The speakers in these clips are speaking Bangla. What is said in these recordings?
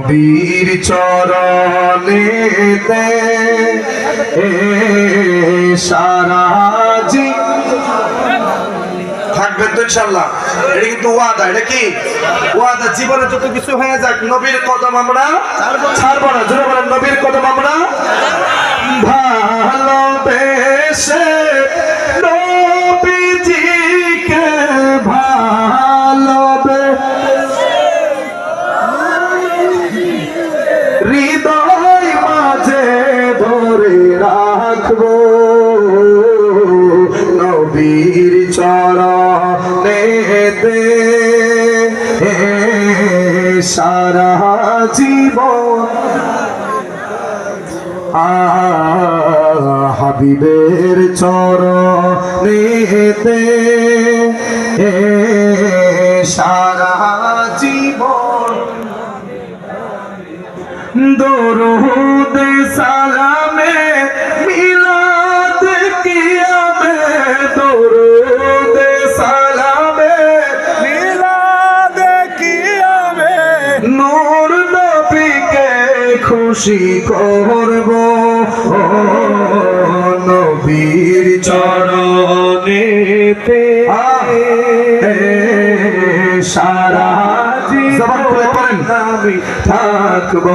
নবীর চরণেতে এ সারা জি থাকবেন তো ইনশাল্লাহ এটা কিন্তু ওয়াদা, এটা কি? ওয়াদা জীবনে যত কিছু হয়ে যাক, নবীর কদম আমরা ছাড়বো না। জোরে বলেন, নবীর কদম আমরা ভালোবেসে নবীজিকে ভালোবেসে হৃদয় মাঝে ধরে রাখব। নবীর চরণেতে সারা জীবন হাবিবের এ সারা দরুদ সালামে মিলাদ কিয়ামে দরুদ সালামে মিলাদ কিয়ামে নূর নবীকে খুশি করব। নবীর চরণেতে সারা জবান আমি থাকব।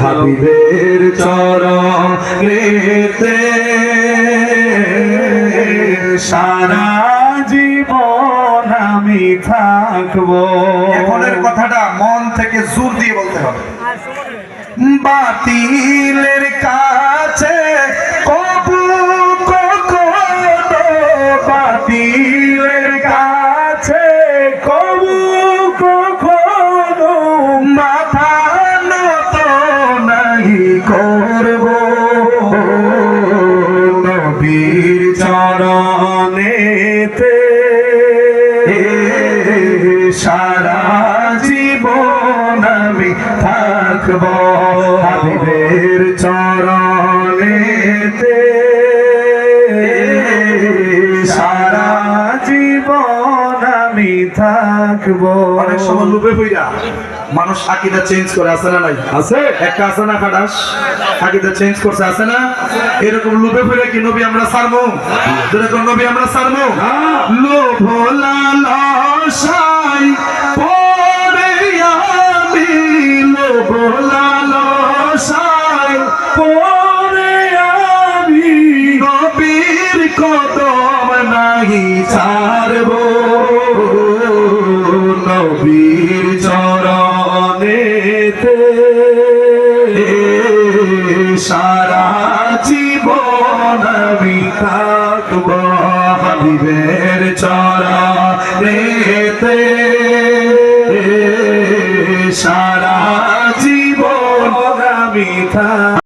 হাবিবের চরণেতে সারা জীবন আমি থাকব। এখনের কথাটা মন থেকে জোর দিয়ে বলতে হবে। বাতিলের কাছে সারা জীবন আমি থাকব হাবিবের চরণেতে। সারা জীবন আমি থাকব। অনেক সময় লুপে হইয়া মানুষ আকিদা চেঞ্জ করে আছে না নাই? আছে। একটা আছে না খাটাস? আকিদা চেঞ্জ করছে আছে না? এরকম লুপে ফিরে কি নবী আমরা সারবো যেরকম নবী আমরা সারবো লোভ লালসাই নাহি ছাড়বো নবীর চরণেতে। সারা জীবন আমি থাকব হাবিবের চরণেতে। সারা জীবন আমি